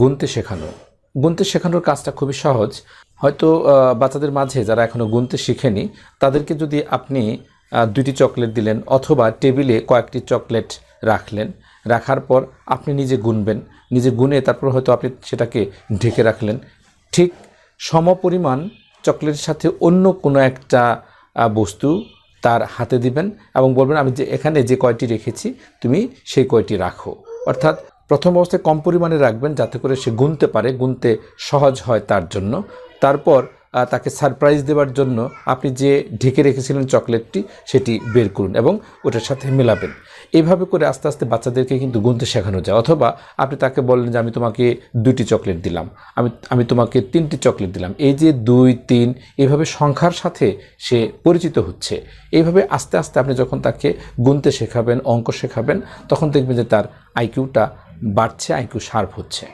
গুনতে শেখানো। গুনতে শেখানোর কাজটা খুবই সহজ। হয়তো বাচ্চাদের মাঝে যারা এখনও গুনতে শিখেনি, তাদেরকে যদি আপনি দুইটি চকলেট দিলেন অথবা টেবিলে কয়েকটি চকলেট রাখলেন, রাখার পর আপনি নিজে গুনবেন। নিজে গুনে তারপর হয়তো আপনি সেটাকে ঢেকে রাখলেন। ঠিক সমপরিমাণ চকলেটের সাথে অন্য কোনো একটা বস্তু তার হাতে দিবেন এবং বলবেন, আমি যে, এখানে যে কয়টি রেখেছি, তুমি সেই কয়টি রাখো। অর্থাৎ প্রথম অবস্থায় কম পরিমাণে রাখবেন যাতে করে সে গুনতে পারে, গুনতে সহজ হয় তার জন্য। তারপর তাকে সারপ্রাইজ দেওয়ার জন্য আপনি যে ঢেকে রেখেছিলেন চকলেটটি, সেটি বের করুন এবং ওটার সাথে মেলাবেন। এইভাবে করে আস্তে আস্তে বাচ্চাদেরকে কিন্তু গুনতে শেখানো যায়। অথবা আপনি তাকে বললেন যে, আমি তোমাকে দুইটি চকলেট দিলাম। আমি আমি তোমাকে তিনটি চকলেট দিলাম। এই যে দুই, তিন এইভাবে সংখ্যার সাথে সে পরিচিত হচ্ছে। এইভাবে আস্তে আস্তে আপনি যখন তাকে গুনতে শেখাবেন, অঙ্ক শেখাবেন, তখন দেখবেন যে তার আইকিউটা বাড়ছে আইকিউ শার্প হচ্ছে।